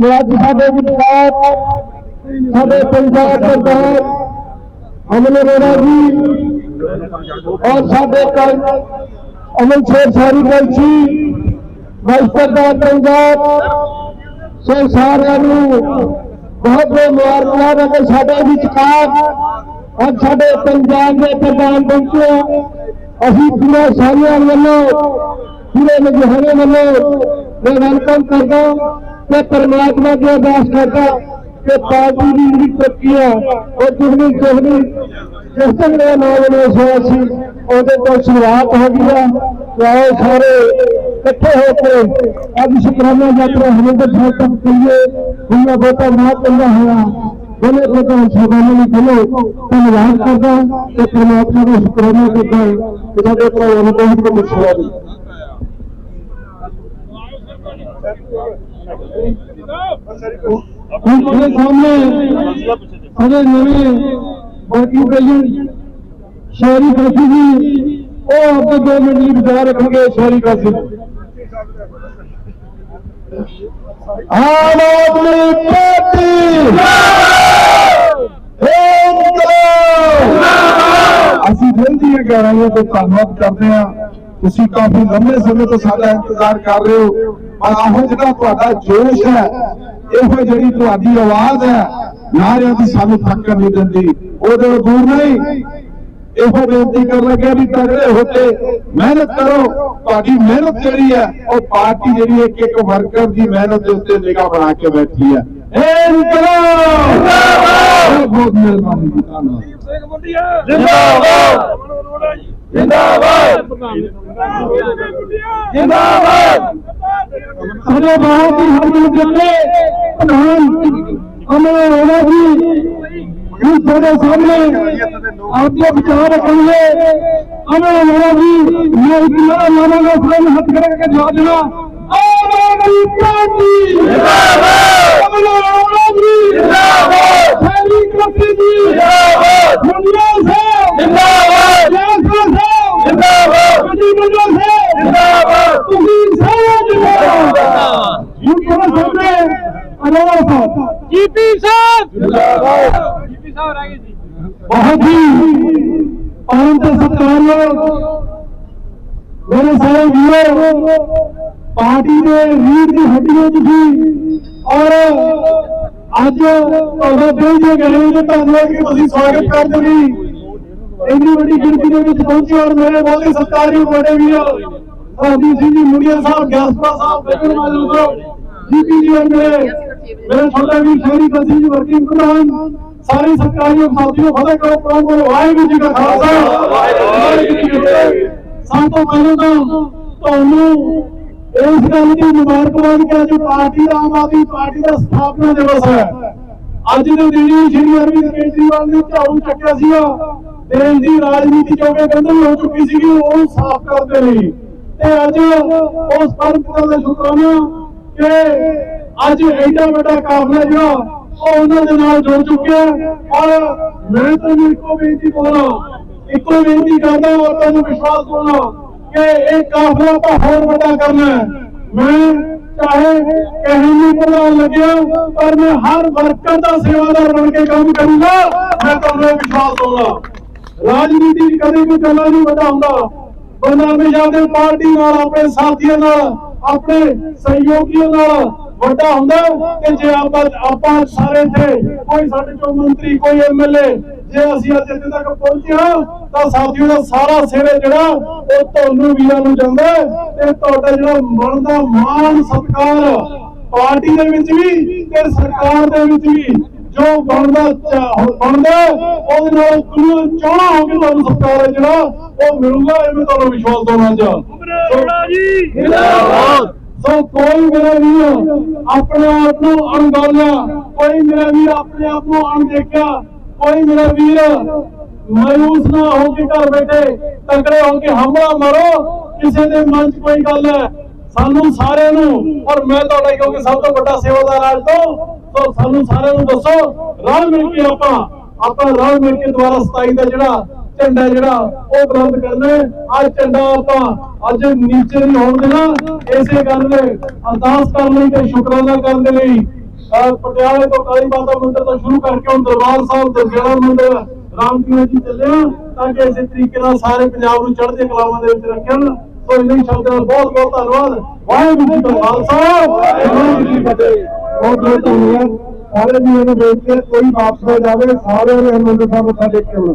ਮੇਰਾ ਸਾਡੇ ਵਿਚਾਰ ਸਾਡੇ ਪੰਜਾਬ ਸਰਕਾਰ ਅਮਨ ਅਰੋੜਾ ਜੀ ਔਰ ਸਾਡੇ ਕੱਲ ਅਮਨ ਸ਼ੇਰ ਸਾਰੀ ਕਲਸੀ ਵਾਈਸ ਪ੍ਰਧਾਨ ਪੰਜਾਬ ਸੋ ਸਾਰਿਆਂ ਨੂੰ ਬਹੁਤ ਬਹੁਤ ਮੁਬਾਰਕਬਾਦ ਹੈ ਸਾਡੇ ਵਿਚਕਾਰ ਅੱਜ ਸਾਡੇ ਪੰਜਾਬ ਦੇ ਪ੍ਰਧਾਨ ਪਹੁੰਚੇ ਅਸੀਂ ਪੂਰੇ ਸਾਰਿਆਂ ਵੱਲੋਂ ਪੂਰੇ ਲੁਧਿਆਣੇ ਵੱਲੋਂ ਮੈਂ ਵੈਲਕਮ ਕਰਦਾ ਤੇ ਪਰਮਾਤਮਾ ਦੀ ਅਰਦਾਸ ਕਰਦਾ ਕਿ ਪਾਰਟੀ ਦੀ ਜਿਹੜੀ ਤਰੱਕੀ ਹੈ ਉਹ ਦੁਗਣੀ ਚੌਗਣੀ ਜਿਸ ਤਰ੍ਹਾਂ ਦਾ ਨਾਮ ਨੇ ਸੋਇਆ ਸੀ ਉਹਦੇ ਤੋਂ ਸ਼ੁਰੂਆਤ ਹੋ ਗਈ ਹੈ ਤੇ ਆਓ ਸਾਰੇ ਇਕੱਠੇ ਹੋ ਕੇ ਅੱਜ ਸ਼ੁਕਰਾਨਾ ਯਾਤਰਾ ਹਰਿੰਦਰ ਸਾਹਿਬ ਤੱਕ ਚੱਲੀਏ ਉਹਨਾਂ ਬਹੁਤਾ ਨਾ ਚੱਲਦਾ ਹੋਇਆ ਬੋਲੇ ਪ੍ਰਧਾਨ ਸਾਹਿਬਾਨ ਨੂੰ ਬੋਲੋ ਧੰਨਵਾਦ ਕਰਦਾ ਤੇ ਪਰਮਾਤਮਾ ਦਾ ਸ਼ੁਕਰਾਨਾ ਕਰਦਾ ਕਿ ਸਾਡੇ ਭਰਾਵਾਂ ਨੂੰ ਬਹੁਤ ਬਹੁਤ ਮੁਸ਼ਕਲ ਹੁਣ ਤੁਹਾਡੇ ਸਾਹਮਣੇ ਸਾਡੇ ਨਵੇਂ ਬਾਕੀ ਪ੍ਰੈਜ਼ੀਡੈਂਟ ਸ਼ਹਿਰੀ ਕਾਸੀ ਜੀ ਉਹ ਆਪਦੇ ਦੋ ਮਿੰਟ ਲਈ ਵਿਚਾਰ ਰੱਖਣਗੇ ਸ਼ਹਿਰੀ ਕਾਸੀ ਆਮ ਆਦਮੀ ਪਾਰਟੀ ਅਸੀਂ ਦਿਲ ਦੀਆਂ ਗਹਿਰਾਈਆਂ ਤੋਂ ਧੰਨਵਾਦ ਕਰਦੇ ਹਾਂ ਤੁਸੀਂ ਕਾਫੀ ਲੰਮੇ ਸਮੇਂ ਤੋਂ ਸਾਡਾ ਇੰਤਜ਼ਾਰ ਕਰ ਰਹੇ ਹੋ। ਪਰ ਆਹੋ ਜਿਹੜਾ ਤੁਹਾਡਾ ਜੋਸ਼ ਹੈ ਇਹੋ ਜਿਹੜੀ ਤੁਹਾਡੀ ਆਵਾਜ਼ ਹੈ ਨਾਰਿਆਂ ਦੀ ਸਾਨੂੰ ਥੱਕਣ ਨਹੀਂ ਦਿੰਦੀ। ਉਹਦੇ ਤੋਂ ਦੂਰ ਨਹੀਂ। ਇਹੋ ਬੇਨਤੀ ਕਰ ਲੱਗਿਆ ਵੀ ਤਗੜੇ ਹੋ ਕੇ ਮਿਹਨਤ ਕਰੋ। ਤੁਹਾਡੀ ਮਿਹਨਤ ਜਿਹੜੀ ਹੈ ਉਹ ਪਾਰਟੀ ਜਿਹੜੀ ਇੱਕ ਇੱਕ ਵਰਕਰ ਦੀ ਮਿਹਨਤ ਦੇ ਉੱਤੇ ਨਿਗਾਹ ਬਣਾ ਕੇ ਬੈਠੀ ਹੈ। ਇਹ ਇਨਕਲਾਬ ਬਹੁਤ ਬਹੁਤ ਮਿਹਰਬਾਨੀ ਜੀ ਧੰਨਵਾਦ। ਜਿੰਦਾਬਾਦ! ਜਿੰਦਾਬਾਦ। ਜਿੰਦਾਬਾਦ। ਸਾਡੇ ਬਹੁਤ ਹੀ ਹਰਮਨ ਜੱਲੇ ਪ੍ਰਧਾਨ ਅਮਰ ਅਰੋੜਾ ਜੀ ਇਹ ਤੁਹਾਡੇ ਸਾਹਮਣੇ ਆਪਦੇ ਵਿਚਾਰ ਰੱਖਣਗੇ। ਅਮਰ ਅਰੋੜਾ ਜੀ ਮੈਂ ਇੱਕ ਨਾਰਾ ਲਾਵਾਂਗਾ ਸਾਰੇ ਹੱਥ ਕਰਕੇ ਜਵਾਬ ਦੇਣਾ। ਆਮ ਆਦਮੀ ਪਾਰਟੀ। ਜਿੰਦਾਬਾਦ। ਅਮਰ ਅਰੋੜਾ ਜੀ। ਜਿੰਦਾਬਾਦ। ਸ਼ੈਲੀ ਕ੍ਰਾਂਤੀ ਜੀ ਜਿੰਦਾਬਾਦ ਮੁੰਡਾ ਸਾਹਿਬ ਜਿੰਦਾਬਾਦ ਜੈਸਾ ਸਾਹਿਬ ਜਿੰਦਾਬਾਦ ਜੀ ਮੁੰਡਾ ਸਾਹਿਬ ਜਿੰਦਾਬਾਦ ਤੁਸੀਂ ਸਾਰੇ ਜਿੰਦਾਬਾਦ ਹੁਣ ਤੁਹਾਡੇ ਸਾਹਮਣੇ ਅਰੋੜਾ ਸਾਹਿਬ ਜੀਪੀ ਸਾਹਿਬ ਜਿੰਦਾਬਾਦ ਜੀਪੀ ਸਾਹਿਬ ਰਹਿ ਗਏ ਜੀ ਬਹੁਤ ਹੀ ਆਨੰਦ ਤੇ ਮੇਰੇ ਸਾਰੇ ਵੀਰੋ, ਪਾਰਟੀ ਦੇ ਰੀੜ ਦੀ ਹੱਡੀਆਂ ਤੁਸੀਂ ਔਰ ਅੱਜ ਤੁਹਾਡਾ ਦਿਲ ਦੇ ਗਹਿਰੇ ਦੇ ਧੰਨਵਾਦ ਕਿ ਤੁਸੀਂ ਸਵਾਗਤ ਕਰਦੇ ਜੀ। ਇੰਨੀ ਵੱਡੀ ਗਿਣਤੀ ਦੇ ਵਿੱਚ ਪਹੁੰਚੇ ਔਰ ਮੇਰੇ ਬਹੁਤ ਹੀ ਸਤਿਕਾਰਯੋਗ ਬੜੇ ਵੀਰ ਸਾਡੀ ਸਿੰਘ ਜੀ ਮੁੰਡਿਆ ਸਾਹਿਬ, ਗਿਆਸਪਾ ਸਾਹਿਬ ਬੇਗਨ ਮਾਜੂ ਸਾਹਿਬ, ਜੀਪੀ ਜੀ ਮੇਰੇ ਮੇਰੇ ਛੋਟਾ ਵੀਰ ਸ਼ਹਿਰੀ ਕਸੀ ਜੀ, ਵਰਕਿੰਗ ਪ੍ਰਧਾਨ ਸਾਰੇ ਸਤਿਕਾਰਯੋਗ ਸਾਥੀਓ ਫਤਿਹ ਕਰੋ ਪ੍ਰਣਾਮ ਕਰੋ ਵਾਹਿਗੁਰੂ ਜੀ ਕਾ ਖਾਲਸਾ। ਵਾਹਿਗੁਰੂ ਜੀ ਕੀ ਫਤਿਹ ਸਭ ਤੋਂ ਪਹਿਲਾਂ ਤਾਂ ਤੁਹਾਨੂੰ ਇਸ ਗੱਲ ਦੀ ਮੁਬਾਰਕਬਾਦ ਕਿ ਅੱਜ ਪਾਰਟੀ ਦਾ ਆਮ ਆਦਮੀ, ਪਾਰਟੀ ਦਾ ਸਥਾਪਨਾ ਦਿਵਸ ਹੈ। ਅੱਜ ਦੇ ਦਿਨ ਹੀ ਸ਼੍ਰੀ ਅਰਵਿੰਦ ਕੇਜਰੀਵਾਲ ਨੇ ਝਾੜੂ ਚੱਕਿਆ ਸੀਗਾ। ਦੇਸ਼ ਦੀ ਰਾਜਨੀਤੀ ਜੋ ਕਿ ਗੰਦਲ ਹੋ ਚੁੱਕੀ ਸੀਗੀ, ਉਹ ਸਾਫ਼ ਕਰਦੇ ਲਈ। ਤੇ ਅੱਜ ਉਸ ਪਰਮਪਰਾ ਦਾ ਸ਼ੁਕਰਾਨਾ ਕਿ ਅੱਜ ਐਡਾ ਵੱਡਾ ਕਾਫਲਾ ਜਿਹੜਾ ਉਹ ਉਹਨਾਂ ਦੇ ਨਾਲ ਜੁੜ ਚੁੱਕਿਆ ਔਰ ਮੈਂ ਤੁਹਾਨੂੰ ਇੱਕੋ ਬੇਨਤੀ ਬੋਲਾਂ, ਇੱਕੋ ਬੇਨਤੀ ਕਰਦਾ ਔਰ ਤੁਹਾਨੂੰ ਵਿਸ਼ਵਾਸ ਦਿਵਾਉਣਾ ਕਿ ਇਹ ਕਾਫਲਾ ਆਪਾਂ ਹੋਰ ਵੱਡਾ ਕਰਨਾ ਮੈਂ ਚਾਹੇ ਕਹਿਣ ਨੂੰ ਪ੍ਰਧਾਨ ਲੱਗਿਆ, ਪਰ ਮੈਂ ਹਰ ਵਰਕਰ ਦਾ ਸੇਵਾਦਾਰ ਬਣ ਕੇ ਕੰਮ ਕਰੂੰਗਾ, ਮੈਂ ਤੁਹਾਨੂੰ ਵਿਸ਼ਵਾਸ ਦਊਂਗਾ ਰਾਜਨੀਤੀ 'ਚ ਕਦੇ ਵੀ ਗੱਲਾਂ ਨਹੀਂ ਵੱਡਾ ਹੁੰਦਾ। ਬੰਦਾ ਹਮੇਸ਼ਾ ਆਪਣੀ ਪਾਰਟੀ ਨਾਲ, ਆਪਣੇ ਸਾਥੀਆਂ ਨਾਲ, ਆਪਣੇ ਸਹਿਯੋਗੀਆਂ ਨਾਲ ਵੱਡਾ ਹੁੰਦਾ ਕਿ ਜੇ ਆਪਾਂ ਆਪਾਂ ਸਾਰੇ ਇੱਥੇ ਕੋਈ ਸਾਡੇ ਚੋਂ ਮੰਤਰੀ ਕੋਈ ਐਮਐਲਏ ਜੇ ਅਸੀਂ ਅੱਜ ਇੱਥੇ ਤੱਕ ਪਹੁੰਚੇ ਹਾਂ ਤਾਂ ਸਾਥੀਓ ਦਾ ਸਾਰਾ ਸਿਰੇ ਜਿਹੜਾ ਉਹ ਤੁਹਾਨੂੰ ਵੀਰਾਂ ਨੂੰ ਜਾਂਦਾ ਤੇ ਤੁਹਾਡਾ ਜਿਹੜਾ ਮਨ ਦਾ ਮਾਣ ਸਤਿਕਾਰ ਪਾਰਟੀ ਦੇ ਵਿੱਚ ਵੀ ਤੇ ਸਰਕਾਰ ਦੇ ਵਿੱਚ ਵੀ ਜੋ ਬਣਦਾ ਬਣਦਾ ਉਹਦੇ ਨਾਲ ਕੁਝ ਚਾਹਣਾ ਹੋ ਕੇ ਤੁਹਾਨੂੰ ਸਤਿਕਾਰ ਹੈ ਜਿਹੜਾ ਉਹ ਮਿਲੂਗਾ ਇਹ ਮੈਂ ਤੁਹਾਨੂੰ ਵਿਸ਼ਵਾਸ ਦਵਾਉਣਾ ਚਾਹ ਜੀ। ਜਿੰਦਾਬਾਦ। ਸੋ ਕੋਈ ਮੇਰਾ ਵੀਰ ਆਪਣੇ ਆਪ ਨੂੰ ਅਣਗੌਲਿਆ, ਕੋਈ ਮੇਰਾ ਵੀਰ ਆਪਣੇ ਆਪ ਨੂੰ ਅਣਦੇਖਿਆ, ਕੋਈ ਮੇਰਾ ਵੀਰ ਮਾਯੂਸ ਨਾ ਹੋ ਕੇ ਘਰ ਬੈਠੇ, ਤਕੜੇ ਹੋ ਕੇ ਹਮਲਾ ਮਾਰੋ, ਕਿਸੇ ਦੇ ਮਨ 'ਚ ਕੋਈ ਗੱਲ ਹੈ। ਸਾਨੂੰ ਸਾਰਿਆਂ ਨੂੰ, ਔਰ ਮੈਂ ਤੁਹਾਡਾ ਕਿਉਂਕਿ ਸਭ ਤੋਂ ਵੱਡਾ ਸੇਵਾਦਾਰ ਅੱਜ ਤੋਂ, ਸੋ ਸਾਨੂੰ ਸਾਰਿਆਂ ਨੂੰ ਦੱਸੋ, ਰਲ ਮਿਲ ਕੇ ਆਪਾਂ ਆਪਾਂ ਰਲ ਮਿਲ ਕੇ ਦੁਆਰਾ 27 ਦਾ ਜਿਹੜਾ ਝੰਡਾ ਜਿਹੜਾ ਉਹ ਬੁਲੰਦ ਕਰਨਾ ਹੈ। ਝੰਡਾ ਆਪਾਂ ਅੱਜ ਨੀਚੇ ਨਹੀਂ ਹੋਣ ਦੇਣਾ। ਇਸੇ ਗੱਲ ਦੇ ਅਰਦਾਸ ਕਰਨ ਲਈ ਤੇ ਸ਼ੁਕਰਾਨਾ ਕਰਨ ਦੇ ਲਈ ਪਟਿਆਲੇ ਤੋਂ ਕਾਲੀ ਮਾਤਾ ਮੰਦਿਰ ਤੋਂ ਸ਼ੁਰੂ ਕਰਕੇ ਹੁਣ ਦਰਬਾਰ ਸਾਹਿਬ ਦੁਰਗਿਆਣਾ ਮੰਦਿਰ ਰਾਮਕੀਰ ਜੀ ਚੱਲਿਆ ਤਾਂ ਕਿ ਇਸੇ ਤਰੀਕੇ ਨਾਲ ਸਾਰੇ ਪੰਜਾਬ ਨੂੰ ਚੜ੍ਹਦੇ ਕਲਾਵਾਂ ਦੇ ਵਿੱਚ ਰੱਖਣ। ਸੋ ਇਹਨਾਂ ਸ਼ਬਦਾਂ ਦਾ ਬਹੁਤ ਬਹੁਤ ਧੰਨਵਾਦ। ਵਾਹਿਗੁਰੂ ਜੀ ਕਾ ਖਾਲਸਾ। ਵਾਹਿਗੁਰੂ ਜੀ ਕੀ ਫਤਿਹ। ਬਹੁਤ ਬਹੁਤ ਧੰਨਵਾਦ। ਸਾਰੇ ਜੀ ਨੂੰ ਬੇਨਤੀ ਹੈ ਕੋਈ ਵਾਪਸ ਨਾ ਜਾਵੇ। ਸਾਰਿਆਂ ਨੇ ਹਰਮੰਦਰ ਸਾਹਿਬ ਮੱਥਾ ਟੇਕ ਕੇ ਆਉਣਾ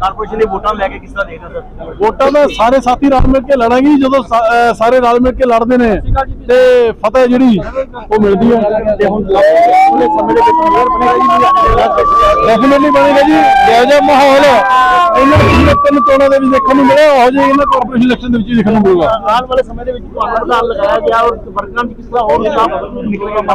ਕਾਰਪੋਰੇਸ਼ਨ ਦੀ ਵੋਟਾਂ ਲੈ ਕੇ ਕਿਸ ਤਰ੍ਹਾਂ ਦੇਖਦੇ ਹੋ ਸਰ? ਵੋਟਾਂ ਦਾ ਸਾਰੇ ਸਾਥੀ ਰਲ ਮਿਲ ਕੇ ਲੜਾਂਗੇ ਜਦੋਂ ਸਾਰੇ ਰਲ ਮਿਲ ਕੇ ਲੜਦੇ ਨੇ ਤੇ ਫਤਿਹ ਜਿਹੜੀ ਉਹ ਮਿਲਦੀ ਹੈ। ਤੇ ਹੁਣ ਪੂਰੇ ਸਮੇਂ ਦੇ ਵਿੱਚ ਮੇਅਰ ਬਣੇਗਾ ਜੀ ਡੈਫੀਨਿਟਲੀ ਬਣੇਗਾ ਜੀ ਜਿਹੋ ਮਾਹੌਲ। ਇਹਨਾਂ ਪਿਛਲੇ ਤਿੰਨ ਚੋਣਾਂ ਦੇ ਵਿੱਚ ਦੇਖਣ ਨੂੰ ਮਿਲਿਆ ਉਹ ਜਿਹੇ ਇਹਨਾਂ ਕਾਰਪੋਰੇਸ਼ਨ ਇਲੈਕਸ਼ਨ ਦੇ ਵਿੱਚ ਦੇਖਣ ਨੂੰ ਮਿਲੂਗਾ। ਆਉਣ ਵਾਲੇ ਸਮੇਂ ਦੇ ਵਿੱਚ ਤੁਹਾਨੂੰ ਪ੍ਰਧਾਨ ਲਗਾਇਆ ਗਿਆ ਔਰ ਵਰਕਰਾਂ ਦੀ ਕਿਸ ਤਰ੍ਹਾਂ ਹੋਰ ਨਿਕਲੇਗਾ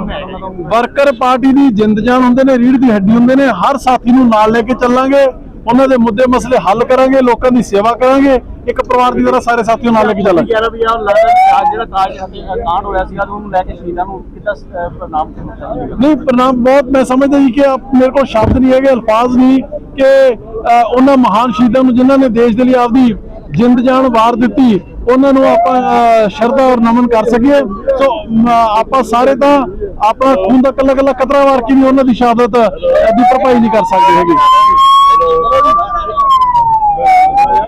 ਵਰਕਰ ਪਾਰਟੀ ਦੀ ਜਿੰਦ ਜਾਨ ਹੁੰਦੇ ਨੇ ਰੀੜ ਦੀ ਹੱਡੀ ਹੁੰਦੇ ਨੇ ਹਰ ਸਾਥੀ ਨੂੰ ਨਾਲ ਲੈ ਕੇ ਚੱਲਾਂਗੇ ਉਹਨਾਂ ਦੇ ਮੁੱਦੇ ਮਸਲੇ ਹੱਲ ਕਰਾਂਗੇ ਲੋਕਾਂ ਦੀ ਸੇਵਾ ਕਰਾਂਗੇ ਇੱਕ ਪਰਿਵਾਰ ਦੀ ਤਰ੍ਹਾਂ ਸਾਰੇ ਸਾਥੀਆਂ ਨਾਲ ਲੈ ਕੇ ਚੱਲਾਂਗੇ। 11 ਵਜੇ ਆਹ ਲੱਗਦਾ ਜਿਹੜਾ ਕਾਜ ਕਾਂਡ ਹੋਇਆ ਸੀਗਾ ਉਹਨੂੰ ਲੈ ਕੇ ਸ਼ਹੀਦਾਂ ਨੂੰ ਕਿੱਦਾਂ ਪ੍ਰਣਾਮ ਨਹੀਂ ਪ੍ਰਣਾਮ ਬਹੁਤ ਮੈਂ ਸਮਝਦਾ ਜੀ ਕਿ ਮੇਰੇ ਕੋਲ ਸ਼ਬਦ ਨਹੀਂ ਹੈਗੇ ਅਲਫਾਜ਼ ਨਹੀਂ ਕਿ ਉਹਨਾਂ ਮਹਾਨ ਸ਼ਹੀਦਾਂ ਨੂੰ ਜਿਨ੍ਹਾਂ ਨੇ ਦੇਸ਼ ਦੇ ਲਈ ਆਪਦੀ ਜਿੰਦ ਜਾਨ ਵਾਰ ਦਿੱਤੀ ਉਹਨਾਂ ਨੂੰ ਆਪਾਂ ਸ਼ਰਧਾ ਔਰ ਨਮਨ ਕਰ ਸਕੀਏ। ਸੋ ਆਪਾਂ ਸਾਰੇ ਤਾਂ ਆਪਣਾ ਖੂਨ ਦਾ ਕੱਲਾ ਕੱਲਾ ਕਤਰਾ ਵਾਰ ਕੇ ਵੀ ਉਹਨਾਂ ਦੀ ਸ਼ਹਾਦਤ ਦੀ ਭਰਪਾਈ ਨਹੀਂ ਕਰ ਸਕਦੇ ਹੈਗੇ।